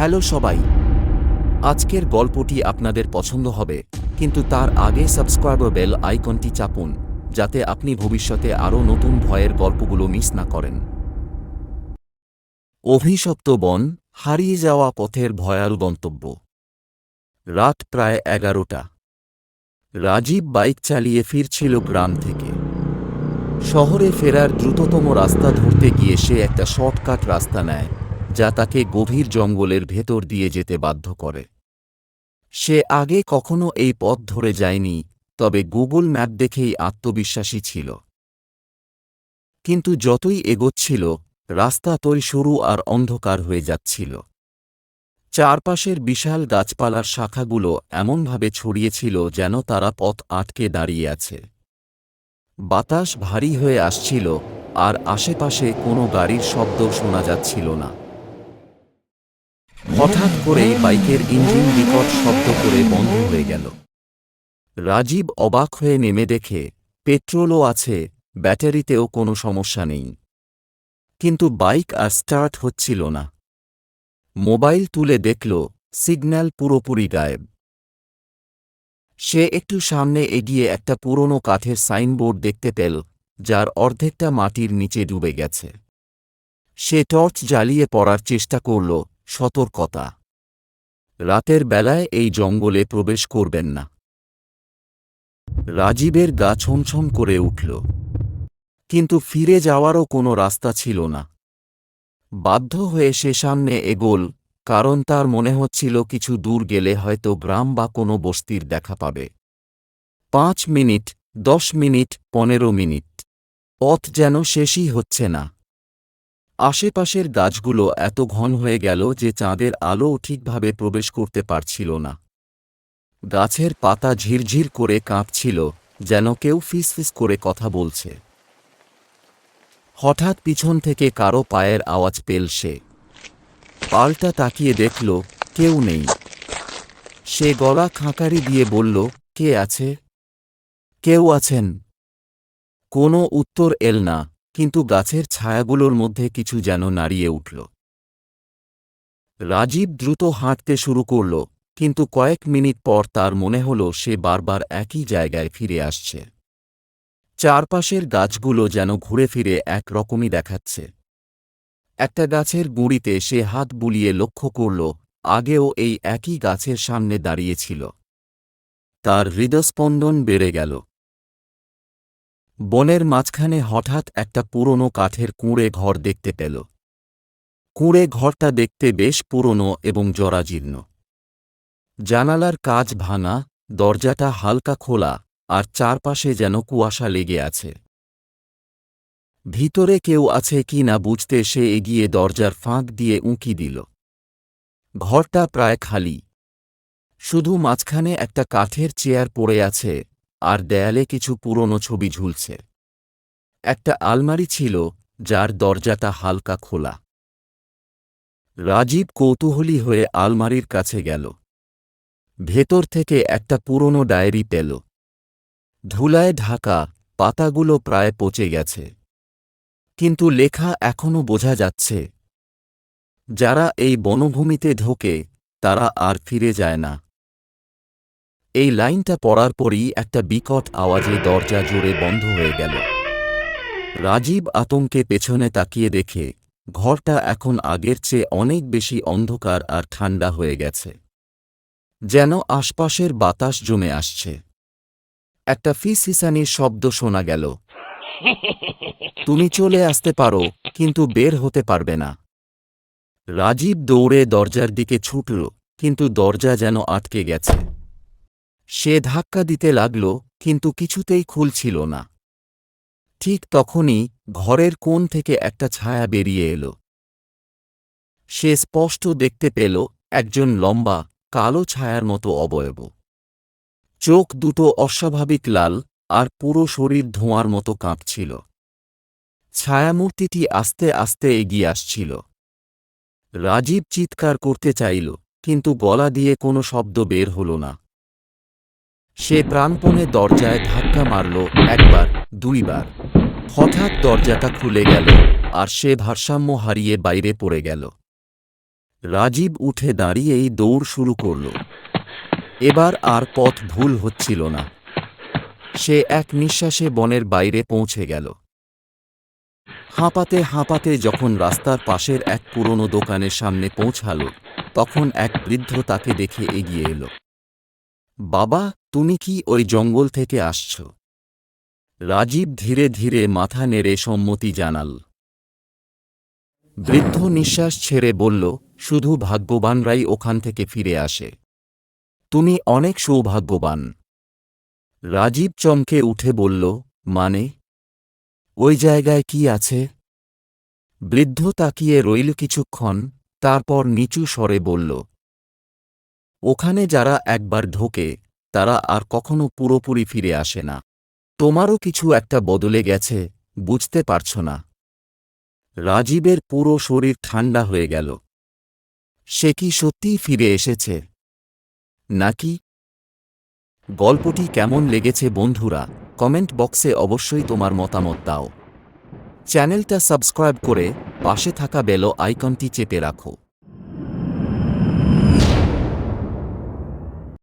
Hello সবাই। আজকের গল্পটি আপনাদের পছন্দ হবে, কিন্তু তার আগে সাবস্ক্রাইবার বেল আইকনটি চাপুন, যাতে আপনি ভবিষ্যতে আরও নতুন ভয়ের গল্পগুলো মিস না করেন। অভিশপ্ত বন, হারিয়ে যাওয়া পথের ভয়াল গন্তব্য। রাত প্রায় এগারোটা। রাজীব বাইক চালিয়ে ফিরছিল গ্রাম থেকে। শহরে ফেরার দ্রুততম রাস্তা ধরতে গিয়ে সে একটা শর্টকাট রাস্তা নেয়। যা তাকে গভীর জঙ্গলের ভেতর দিয়ে যেতে বাধ্য করে। সে আগে কখনো এই পথ ধরে যায়নি, তবে গুগল ম্যাপ দেখেই আত্মবিশ্বাসী ছিল। কিন্তু যতই এগোচ্ছিল, রাস্তা তৈ সরু আর অন্ধকার হয়ে যাচ্ছিল। চারপাশের বিশাল গাছপালার শাখাগুলো এমনভাবে ছড়িয়েছিল যেন তারা পথ আটকে দাঁড়িয়ে আছে। বাতাস ভারী হয়ে আসছিল, আর আশেপাশে কোনো গাড়ির শব্দ শোনা যাচ্ছিল না। হঠাৎ করেই বাইকের ইঞ্জিন বিকট শব্দ করে বন্ধ হয়ে গেল। রাজীব অবাক হয়ে নেমে দেখে, পেট্রোলও আছে, ব্যাটারিতেও কোনো সমস্যা নেই। কিন্তু বাইক আর স্টার্ট হচ্ছিল না। মোবাইল তুলে দেখল, সিগন্যাল পুরোপুরি গায়েব। সে একটু সামনে এগিয়ে একটা পুরনো কাঠের সাইনবোর্ড দেখতে পেল, যার অর্ধেকটা মাটির নিচে ডুবে গেছে। সে টর্চ জ্বালিয়ে পড়ার চেষ্টা করল সতর্কতা। রাতের বেলায় এই জঙ্গলে প্রবেশ করবেন না। রাজীবের গা ছমছম করে উঠল। কিন্তু ফিরে যাওয়ারও কোনো রাস্তা ছিল না। বাধ্য হয়ে সে সামনে এগোল, কারণ তার মনে হচ্ছিল কিছু দূর গেলে হয়তো গ্রাম বা কোনো বস্তির দেখা পাবে। পাঁচ মিনিট, দশ মিনিট, পনেরো মিনিট। পথ যেন শেষই হচ্ছে না। আশেপাশের গাছগুলো এত ঘন হয়ে গেল যে চাঁদের আলো ঠিকভাবে প্রবেশ করতে পারছিল না। গাছের পাতা ঝিরঝির করে কাঁপছিল, যেন কেউ ফিসফিস করে কথা বলছে। হঠাৎ পিছন থেকে কারও পায়ের আওয়াজ পেল সে। পাল্টা তাকিয়ে দেখল, কেউ নেই। সে গলা খাঁকারি দিয়ে বলল, কে আছে? কেউ আছেন। কোনো উত্তর এল না। কিন্তু গাছের ছায়াগুলোর মধ্যে কিছু যেন নাড়িয়ে উঠল। রাজীব দ্রুত হাঁটতে শুরু করল, কিন্তু কয়েক মিনিট পর তার মনে হল সে বারবার একই জায়গায় ফিরে আসছে। চারপাশের গাছগুলো যেন ঘুরে ফিরে এক রকমই দেখাচ্ছে। একটা গাছের গুঁড়িতে সে হাত বুলিয়ে লক্ষ্য করল, আগেও এই একই গাছের সামনে দাঁড়িয়েছিল তার হৃদস্পন্দন বেড়ে গেল। বনের মাঝখানে হঠাৎ একটা পুরনো কাঠের কুঁড়ে ঘর দেখতে পেল। কুঁড়ে ঘরটা দেখতে বেশ পুরনো এবং জরাজীর্ণ। জানালার কাজ ভাঙা, দরজাটা হালকা খোলা, আর চারপাশে যেন কুয়াশা লেগে আছে। ভিতরে কেউ আছে কি না বুঝতে সে এগিয়ে দরজার ফাঁক দিয়ে উঁকি দিল। ঘরটা প্রায় খালি। শুধু মাঝখানে একটা কাঠের চেয়ার পড়ে আছে আর দেয়ালে কিছু পুরনো ছবি ঝুলছে। একটা আলমারি ছিল যার দরজাটা হালকা খোলা। রাজীব কৌতূহলী হয়ে আলমারির কাছে গেল। ভেতর থেকে একটা পুরনো ডায়েরি পেল। ধুলায় ঢাকা পাতাগুলো প্রায় পচে গেছে। কিন্তু লেখা এখনও বোঝা যাচ্ছে, যারা এই বনভূমিতে ঢোকে তারা আর ফিরে যায় না। এই লাইনটা পড়ার পরই একটা বিকট আওয়াজে দরজা জোরে বন্ধ হয়ে গেল। রাজীব আতঙ্কে পেছনে তাকিয়ে দেখে, ঘরটা এখন আগের চেয়ে অনেক বেশি অন্ধকার আর ঠান্ডা হয়ে গেছে। যেন আশপাশের বাতাস জমে আসছে। একটা ফিসিসানির শব্দ শোনা গেল। তুমি চলে আসতে পারো, কিন্তু বের হতে পারবে না। রাজীব দৌড়ে দরজার দিকে ছুটল, কিন্তু দরজা যেন আটকে গেছে। সে ধাক্কা দিতে লাগল, কিন্তু কিছুতেই খুলছিল না। ঠিক তখনই ঘরের কোণ থেকে একটা ছায়া বেরিয়ে এল। সে স্পষ্ট দেখতে পেল একজন লম্বা, কালো ছায়ার মতো অবয়ব। চোখ দুটো অস্বাভাবিক লাল আর পুরো শরীর ধোঁয়ার মতো কাঁপছিল। ছায়ামূর্তিটি আস্তে আস্তে এগিয়ে আসছিল। রাজীব চিৎকার করতে চাইল, কিন্তু গলা দিয়ে কোনো শব্দ বের হল না। সে প্রাণপণে দরজায় ধাক্কা মারল একবার, দুইবার। হঠাৎ দরজাটা খুলে গেল আর সে ভারসাম্য হারিয়ে বাইরে পড়ে গেল। রাজীব উঠে দাঁড়িয়েই দৌড় শুরু করল। এবার আর পথ ভুল হচ্ছিল না। সে এক নিঃশ্বাসে বনের বাইরে পৌঁছে গেল। হাঁপাতে হাঁপাতে যখন রাস্তার পাশের এক পুরনো দোকানের সামনে পৌঁছাল, তখন এক বৃদ্ধ তাকে দেখে এগিয়ে এলো। বাবা, তুমি কি ওই জঙ্গল থেকে আসছ? রাজীব ধীরে ধীরে মাথা নেড়ে সম্মতি জানাল। বৃদ্ধ নিঃশ্বাস ছেড়ে বলল, শুধু ভাগ্যবানরাই ওখান থেকে ফিরে আসে। তুমি অনেক সৌভাগ্যবান। রাজীব চমকে উঠে বলল মানে? ওই জায়গায় কি আছে? বৃদ্ধ তাকিয়ে রইল কিছুক্ষণ, তারপর নিচু স্বরে বলল ওখানে যারা একবার ঢোকে, তারা আর কখনো পুরোপুরি ফিরে আসে না। তোমারও কিছু একটা বদলে গেছে, বুঝতে পারছ না। রাজীবের পুরো শরীর ঠান্ডা হয়ে গেল। সে কি সত্যিই ফিরে এসেছে? নাকি? গল্পটি কেমন লেগেছে বন্ধুরা, কমেন্ট বক্সে অবশ্যই তোমার মতামত দাও। চ্যানেলটা সাবস্ক্রাইব করে পাশে থাকা বেল আইকনটি চেপে রাখো।